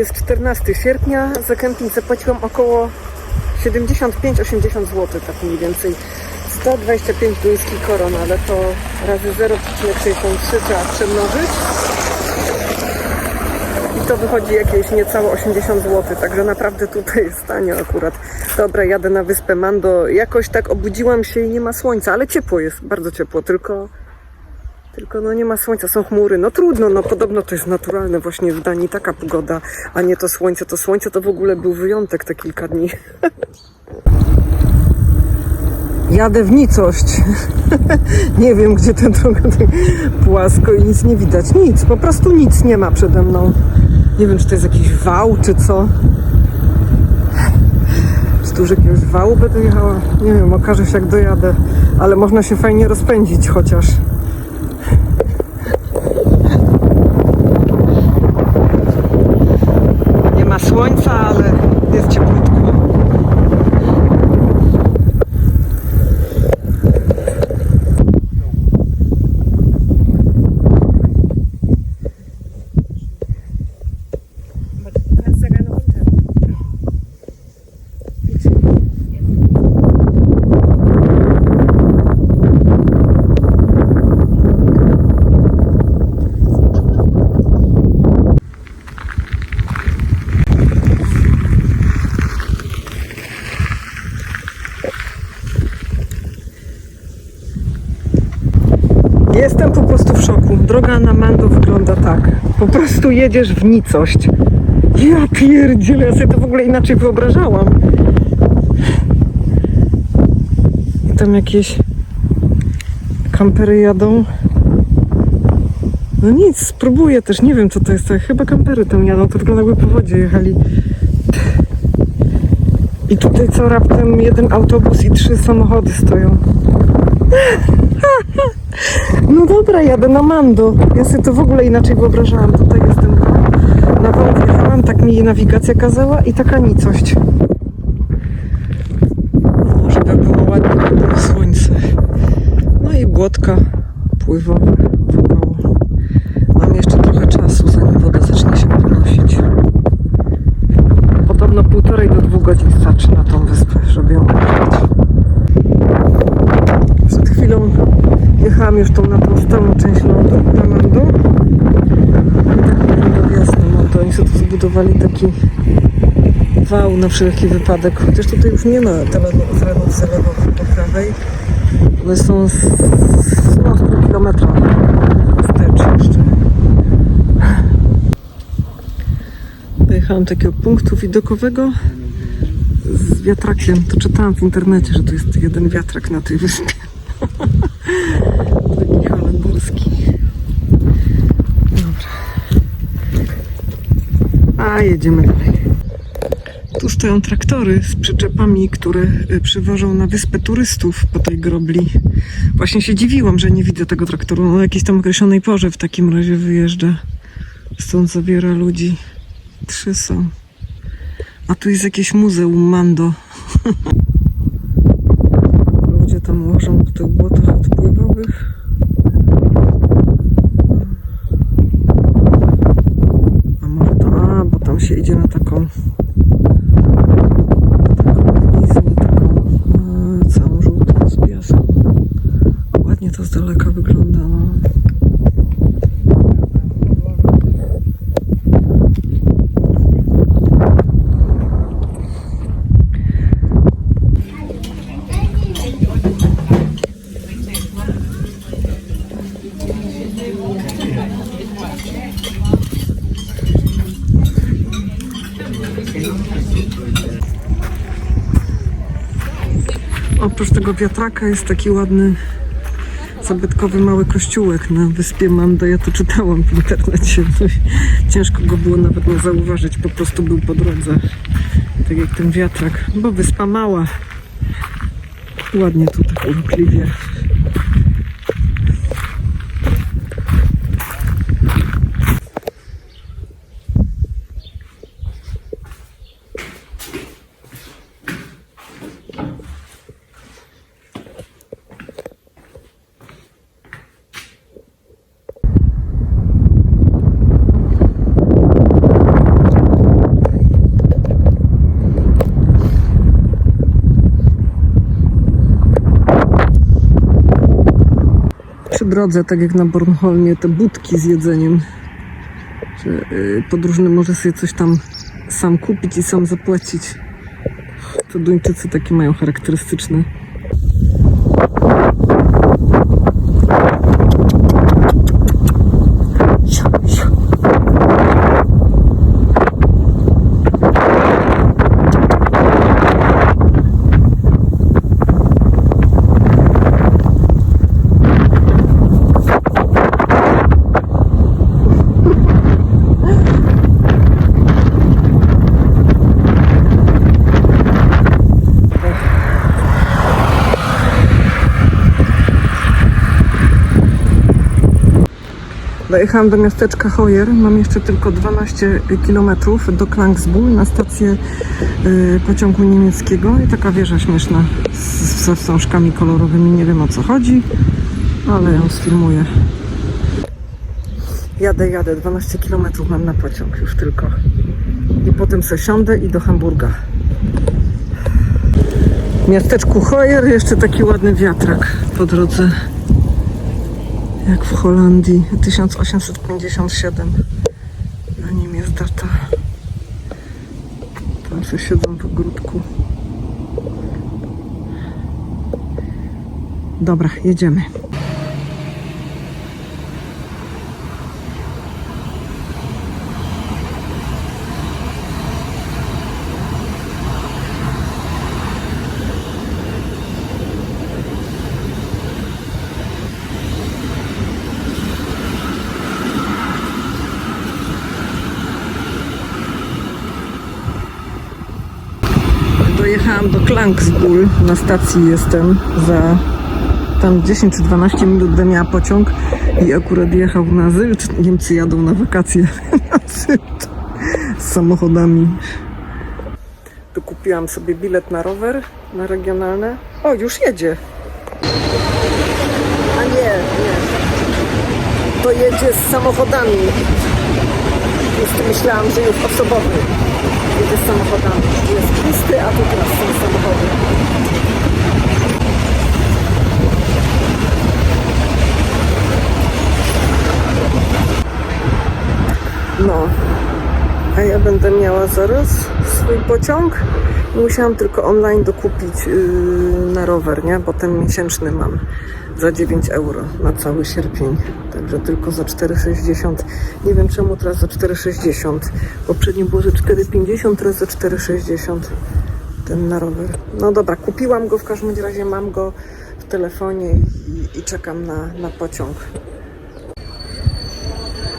Jest 14 sierpnia. Za kemping zapłaciłam około 75-80 zł, tak mniej więcej. 125 duńskich koron, ale to razy 0,63 trzeba przemnożyć. I to wychodzi jakieś niecałe 80 zł, także naprawdę tutaj jest tanio akurat. Dobra, jadę na wyspę Mando. Jakoś tak obudziłam się i nie ma słońca, ale ciepło jest, bardzo ciepło, tylko... Tylko no nie ma słońca, są chmury. No trudno, no podobno to jest naturalne właśnie w Danii taka pogoda, a nie to słońce. To słońce to w ogóle był wyjątek te kilka dni. Jadę w nicość. nie wiem, gdzie ta droga tak płasko i nic nie widać. Nic, po prostu nic nie ma przede mną. Nie wiem, czy to jest jakiś wał, czy co. Wzdłuż jakiegoś wału będę jechała. Nie wiem, okaże się jak dojadę. Ale można się fajnie rozpędzić chociaż. Nie ma słońca, ale jest cieplutko. Jestem po prostu w szoku. Droga na Mando wygląda tak. Po prostu jedziesz w nicość. Ja pierdzielę, ja sobie to w ogóle inaczej wyobrażałam. I tam jakieś kampery jadą. No nic, spróbuję też, nie wiem co to jest. Chyba kampery tam jadą, to wygląda jakby po wodzie jechali. I tutaj co raptem jeden autobus i trzy samochody stoją. No dobra, jadę na Mando. Ja sobie to w ogóle inaczej wyobrażałam. Tutaj jestem na wąt jechałam, tak mi nawigacja kazała i taka nicość. No, żeby było ładnie, by było słońce. No i błotka pływowe wokoło. Mam jeszcze trochę czasu, zanim woda zacznie się podnosić. Podobno półtorej do dwóch godzin starczy na tą wyspę, żeby ją obejrzeć. Przed chwilą jechałam już tą na tą stałą część lądu, na Mando. I tak wygląda wjazd na Mando. Oni taki wał na wszelki wypadek. Chociaż tutaj już nie ma terenów, zalewowych po prawej. One są z, z, kilometra wstecz jeszcze. Dojechałam do takiego punktu widokowego z wiatrakiem. To czytałam w internecie, że tu jest jeden wiatrak na tej wyspie. Taki holenderski. Dobra. A jedziemy dalej. Tu stoją traktory z przyczepami, które y, przywożą na wyspę turystów po tej grobli. Właśnie się dziwiłam, że nie widzę tego traktoru. No, o jakiejś tam określonej porze w takim razie wyjeżdża. Stąd zabiera ludzi. Trzy są. A tu jest jakieś muzeum Mando. Ludzie tam łożą po tych błotach odpływowych. A może to, a, się idzie na taką taką bliznę, taką a, całą żółtą z piasku. Ładnie to z daleka wygląda, no. Oprócz tego wiatraka jest taki ładny zabytkowy mały kościółek na wyspie Mando. Ja to czytałam w internecie. No Ciężko go było nawet nie zauważyć, po prostu był po drodze. Tak jak ten wiatrak, bo wyspa mała. Ładnie tu tak urokliwie. Drodze, tak jak na Bornholmie, te budki z jedzeniem. Że y, podróżny może sobie coś tam sam kupić i sam zapłacić. To Duńczycy takie mają charakterystyczne. Dojechałam do miasteczka Hoyer. Mam jeszcze tylko 12 km do Klangsburg na stację y, pociągu niemieckiego i taka wieża śmieszna z, ze wstążkami kolorowymi. Nie wiem o co chodzi, ale ją sfilmuję. Jadę, jadę. 12 km mam na pociąg już tylko. I potem se siądę i do Hamburga. W miasteczku Hoyer jeszcze taki ładny wiatrak po drodze jak w Holandii 1857 na nim jest data. Tam się siedzą w ogródku. Dobra, jedziemy Dojechałam do Klangsburg, na stacji jestem za tam 10 czy 12 minut będę miała pociąg i akurat jechał na Zylt. Niemcy jadą na wakacje na Zylt z samochodami. Tu kupiłam sobie bilet na rower, na regionalne. O, już jedzie. A nie, nie. To jedzie z samochodami. Już myślałam, że już osobowy jedzie z samochodami. Jest pusty, a tu teraz są samochody. No, a ja będę miała zaraz swój pociąg. Musiałam tylko online dokupić yy, na rower, nie? Bo ten miesięczny mam za 9 euro na cały sierpień. Także tylko za 4,60. Nie wiem czemu teraz za 4,60. Poprzednio było za 4,50, teraz za 4,60 ten na rower. No dobra, kupiłam go w każdym razie, mam go w telefonie i, i czekam na, na pociąg.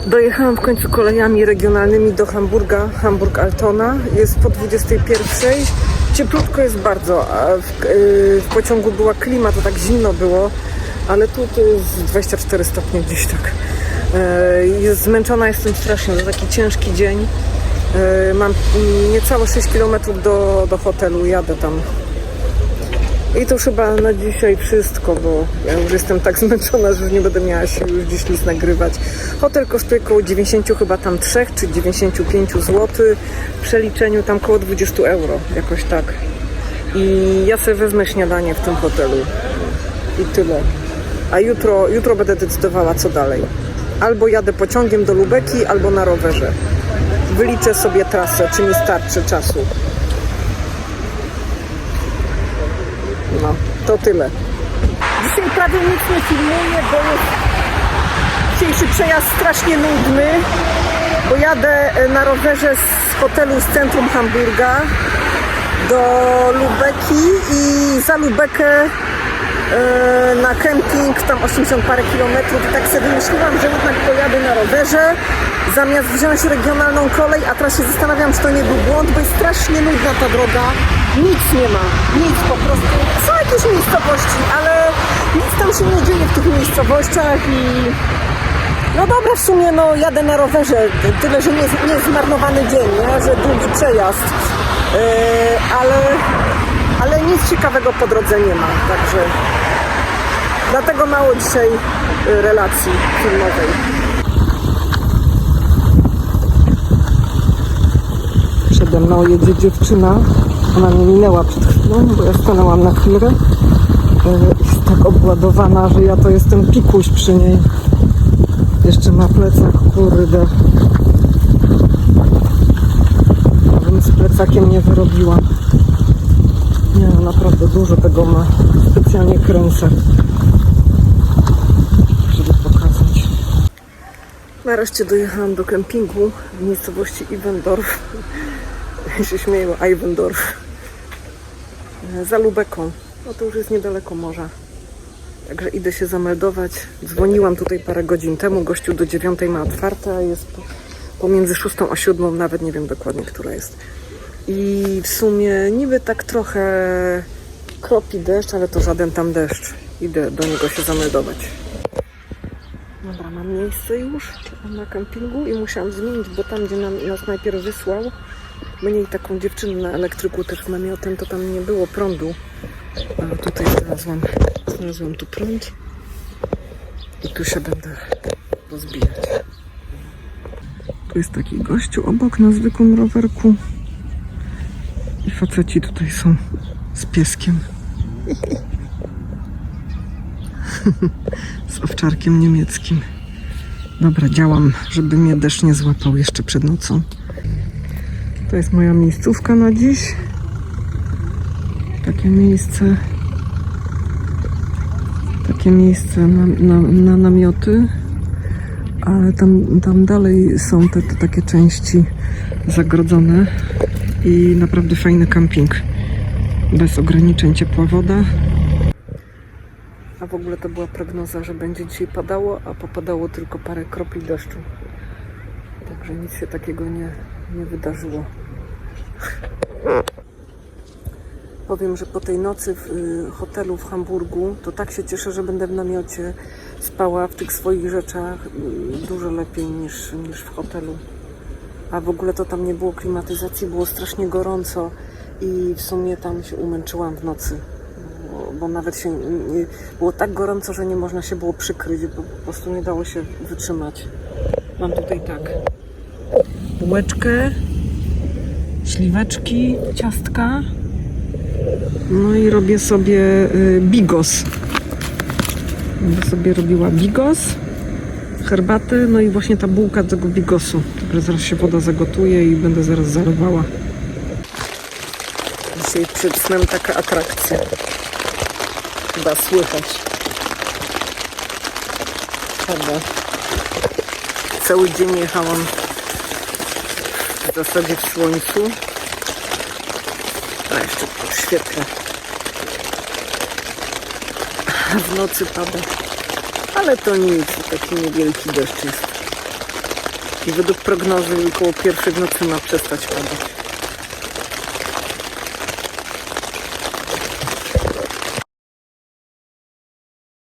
Dojechałam w końcu kolejami regionalnymi do Hamburga, Hamburg-Altona. Jest po 21. Cieplutko jest bardzo, w, yy, w pociągu była klima, to tak zimno było, ale tu to jest 24 stopnie gdzieś tak. Yy, jest zmęczona jestem strasznie, to taki ciężki dzień. Yy, mam niecałe 6 km do, do hotelu, jadę tam i to chyba na dzisiaj wszystko, bo ja już jestem tak zmęczona, że nie będę miała się już dziś nic nagrywać. Hotel kosztuje około 90 chyba tam 3 czy 95 zł. W przeliczeniu tam około 20 euro, jakoś tak. I ja sobie wezmę śniadanie w tym hotelu. I tyle. A jutro, jutro będę decydowała co dalej. Albo jadę pociągiem do Lubeki, albo na rowerze. Wyliczę sobie trasę, czy mi starczy czasu. No, to tyle. Dzisiaj prawie nic nie filmuję, bo jest dzisiejszy przejazd strasznie nudny, bo jadę e, na rowerze z hotelu z centrum Hamburga do Lubeki i za Lubekę e, na kemping, tam 80 parę kilometrów i tak sobie wymyśliłam, że jednak pojadę na rowerze zamiast wziąć regionalną kolej, a teraz się zastanawiam, czy to nie był błąd, bo jest strasznie nudna ta droga. Nic nie ma, nic po prostu. Są jakieś miejscowości, ale nic tam się nie dzieje w tych miejscowościach i no dobra, w sumie no jadę na rowerze, tyle, że nie, nie zmarnowany dzień, nie? że długi przejazd, yy, ale, ale nic ciekawego po drodze nie ma, także dlatego mało dzisiaj yy, relacji filmowej. Przede mną jedzie dziewczyna, ona mnie minęła przed chwilą, bo ja stanęłam na chwilę e, jest tak obładowana, że ja to jestem pikuś przy niej. Jeszcze ma plecak, kurde. Bym z plecakiem nie wyrobiła. Nie, naprawdę dużo tego ma. Specjalnie kręcę. Nareszcie dojechałam do kempingu w miejscowości Iwendorf. Się śmieję, Iwendorf. Za Lubeką. No to już jest niedaleko morza. Także idę się zameldować. Dzwoniłam tutaj parę godzin temu. Gościu do dziewiątej ma otwarte, a jest po- pomiędzy szóstą a siódmą, nawet nie wiem dokładnie, która jest. I w sumie niby tak trochę kropi deszcz, ale to żaden tam deszcz. Idę do niego się zameldować. Dobra, mam miejsce już na kempingu i musiałam zmienić, bo tam, gdzie nam, nas najpierw wysłał, mnie i taką dziewczynę na elektryku też namiotem, to tam nie było prądu. A tutaj znalazłam, znalazłam tu prąd i tu się będę rozbijać. Tu jest taki gościu obok na zwykłym rowerku i faceci tutaj są z pieskiem. z owczarkiem niemieckim. Dobra, działam, żeby mnie deszcz nie złapał jeszcze przed nocą. To jest moja miejscówka na dziś. Takie miejsce. Takie miejsce na, na, na namioty. Ale tam, tam dalej są te, te takie części zagrodzone i naprawdę fajny camping. Bez ograniczeń ciepła woda. A w ogóle to była prognoza, że będzie dzisiaj padało, a popadało tylko parę kropli deszczu. Także nic się takiego nie, nie wydarzyło. Powiem, że po tej nocy w y, hotelu w Hamburgu to tak się cieszę, że będę w namiocie spała w tych swoich rzeczach y, dużo lepiej niż, niż w hotelu. A w ogóle to tam nie było klimatyzacji, było strasznie gorąco i w sumie tam się umęczyłam w nocy. Bo, bo nawet się nie, było tak gorąco, że nie można się było przykryć, bo po prostu nie dało się wytrzymać. Mam tutaj tak bułeczkę, śliweczki, ciastka. No i robię sobie y, bigos. Będę sobie robiła bigos, herbatę, no i właśnie ta bułka tego bigosu. Także zaraz się woda zagotuje i będę zaraz zalewała. Dzisiaj przed snem taka atrakcja. Chyba słychać. Prawda? Cały dzień jechałam w zasadzie w słońcu. A jeszcze podświetlę. W nocy pada. Ale to nic, taki niewielki deszcz jest. I według prognozy około pierwszej w nocy ma przestać padać.